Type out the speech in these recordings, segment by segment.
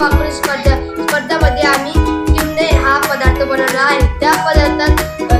वापरून स्पर्धा स्पर्धामध्ये आम्ही किमने हा पदार्थ बनवला आहे. त्या पदार्थात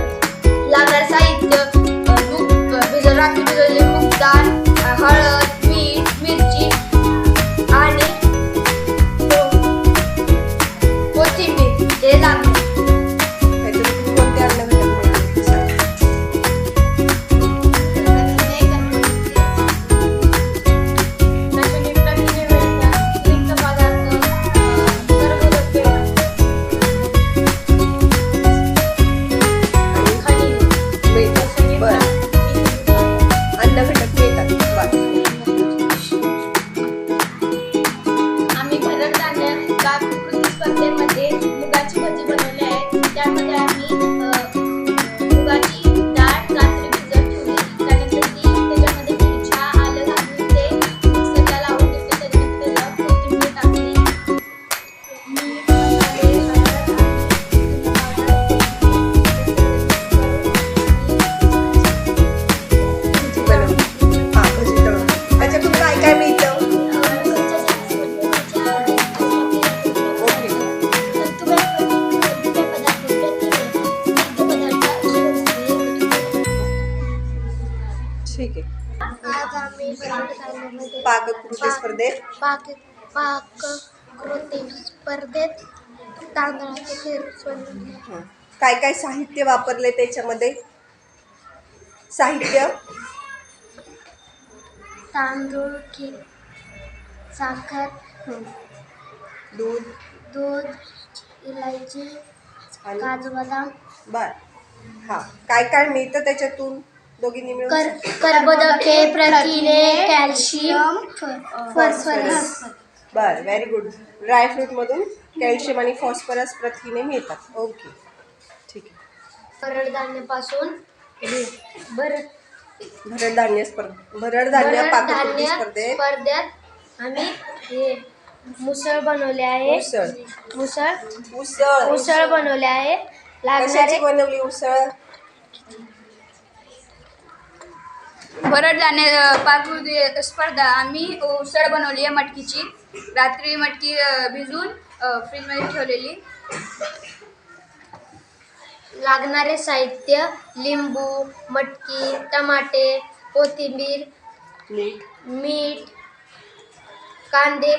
ठीक आहे. पाककृती स्पर्धेत? पाक पाककृती स्पर्धेत तांदळाचे खीर बनवली. काय काय साहित्य वापरले त्याच्यामध्ये? साहित्य? तांदूळ खीर साखर. दूध? दूध इलायची काजू बदाम. बर. हा. काय काय मिळतं त्याच्यातून? दोघींनी मिळून कर कर्बोदके प्रथिने कॅल्शियम फॉस्फरस बर व्हेरी गुड ड्रायफ्रूट मधून कॅल्शियम आणि फॉस्फरस प्रथिने मिळतात. ओके ठीक आहे. भरडधान्यापासून भरड भरड धान्य स्पर्धा भरड धान्य पाककृती धान्य स्पर्धेत. आम्ही हे मुसळ बनवले आहे. उसळ मुसळ. उसळ उसळ बनवले आहे. लागणारे बनवली उसळ भरड धान्य पाककृती स्पर्धा आम्ही उसळ बनवली आहे मटकीची. रात्री मटकी अ, फ्रीजमध्ये ठेवलेली. लागणारे साहित्य लिंबू मटकी टमाटे कोथिंबीर मीठ. मीठ कांदे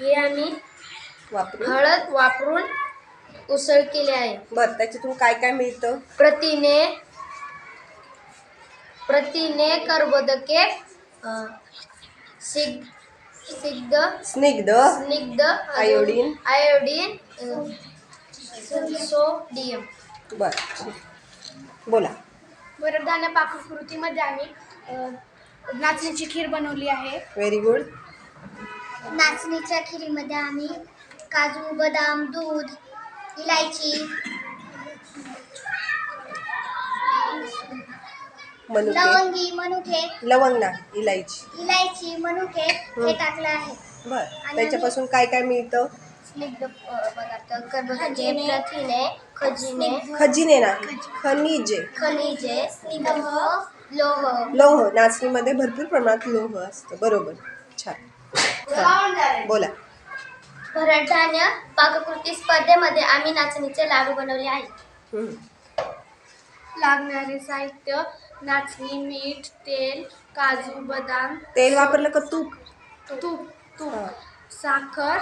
हे आम्ही वापरून. हळद वापरून उसळ केली आहे. बर त्याच्यातून काय काय मिळतं? प्रथिने अ, सिग सिग्ध स्निग्ध स्निग्ध आयोडीन. आयोडीन अ, सोडियम बर बोला वरदान्य पाककृतीमध्ये आम्ही अ, नाचणीची खीर बनवली आहे व्हेरी गुड नाचणीच्या खिरीमध्ये आम्ही काजू बदाम दूध इलायची मनुके. लवंगी मनुके. लवंग ना इलायची. इलायची मनुके हे. टाकलं आहे. बर. त्याच्यापासून काय काय मिळतं? स्निग्ध अ, पदार्थ कर्बोदके प्रथिने खजिने. खजिने ना? खनिजे. खनिजे लोह लोह. लोह. नाचणीमध्ये भरपूर प्रमाणात लोह असतं. बरोबर. छान. हा, बोला. भरडधान्य पाककृती स्पर्धेमध्ये आम्ही नाचणीचे लाडू बनवले आहेत. हम्म. लागणारे साहित्य नाचणी मीठ तेल काजू बदाम तेल वापरलं का तूप? तूप तूप हा. साखर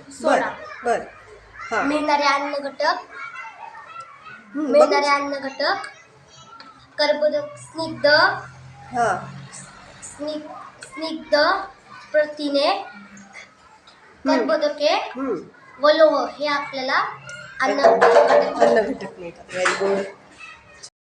बर सोडा. बर. हा. मिळणारे अन्न घटक हम्म, मिळणारे. अन्न घटक कर्बोदक स्निग्ध हा. स्नि- स्निग्ध प्रथिने कर्बोदके हम्म. व लोह हे आपल्याला अन्न घटक अन्न घटक. मिळतात. Very good